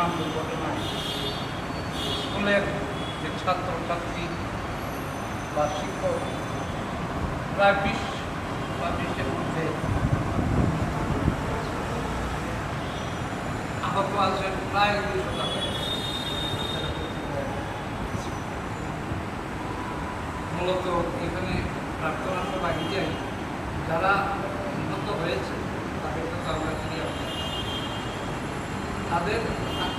বিমান দুর্ঘটনা স্কুলের যে ছাত্রছাত্রী বা শিক্ষক, প্রায় বিশ বা বিশের মধ্যে আহত আছেন প্রায় দুই শতাংশ। মূলত এখানে প্রার্থনা সভা যাই যারা নিহত হয়েছে, তাদের আমরা ফিরিয়ে তাদের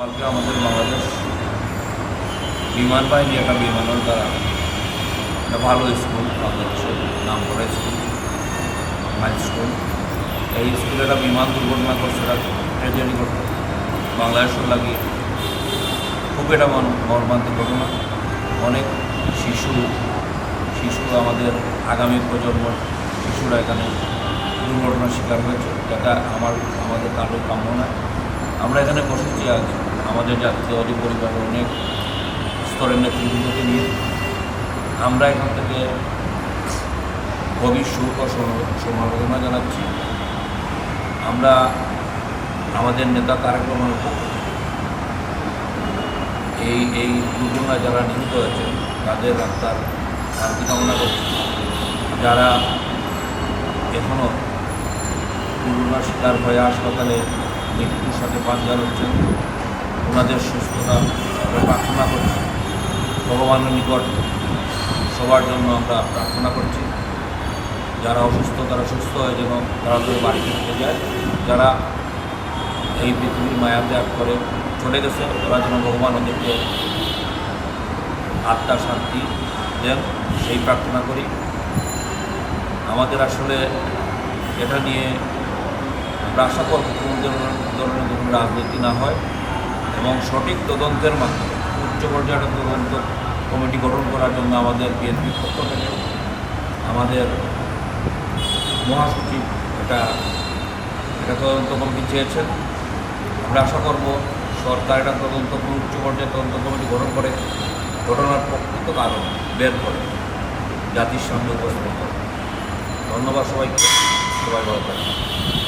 যাও সকালকে আমাদের বাংলাদেশ বিমান বাহিনী একটা বিমানের দ্বারা একটা ভালো স্কুল, বাংলাদেশের নাম করা স্কুল মাইল স্কুল। এই স্কুলে একটা বিমান দুর্ঘটনা করছে এটা ট্রেজেডি করতে বাংলাদেশের লাগে খুব এটা মন- মর্মান্তিক ঘটনা। অনেক শিশু শিশু আমাদের আগামী প্রজন্ম শিশুরা এখানে দুর্ঘটনার শিকার হয়েছে। যেটা আমার আমাদের কারোর কাম্য আমরা এখানে বসেছি আজ আমাদের জাতীয়বাদী পরিবারের অনেক স্তরের নেতৃবৃন্দকে নিয়ে। আমরা এখান থেকে গভীর শোক ও সম- সমবেদনা জানাচ্ছি। আমরা আমাদের নেতা থেকে এই এই দুর্ঘটনায় যারা নিহত হয়েছে, তাদের আত্মার শান্তি কামনা করছি। যারা এখনও দুর্ঘটনার শিকার হয়ে হাসপাতালে মৃত্যুর সাথে পাঞ্জার হচ্ছেন ওনাদের সুস্থতা প্রার্থনা করছি। ভগবানের নিকট সবার জন্য আমরা প্রার্থনা করছি। যারা অসুস্থ, তারা সুস্থ হয়ে যেন তাড়াতাড়ি বাড়িতে ফিরে যায়। যারা এই পৃথিবীর মায়া ত্যাগ করে চলে গেছে ওরা যেন ভগবান ওদেরকে আত্মার শান্তি দেন। সেই প্রার্থনা করি। আমাদের আসলে এটা নিয়ে আমরা আশা করব কোনো ধরনের কোনো রাজনীতি না হয় এবং সঠিক তদন্তের মাধ্যমে, উচ্চ পর্যায়ে একটা তদন্ত কমিটি গঠন করার জন্য আমাদের বিএনপির পক্ষ থেকে আমাদের মহাসচিব এটা এটা তদন্ত কমিটি চেয়েছেন। আমরা আশা করব সরকার এটা তদন্ত, উচ্চ পর্যায়ে তদন্ত কমিটি গঠন করে ঘটনার প্রকৃত কারণ বের করে জাতির সামনে উপস্থাপন করে। ধন্যবাদ সবাইকে। সবাই ভালো থাকবেন।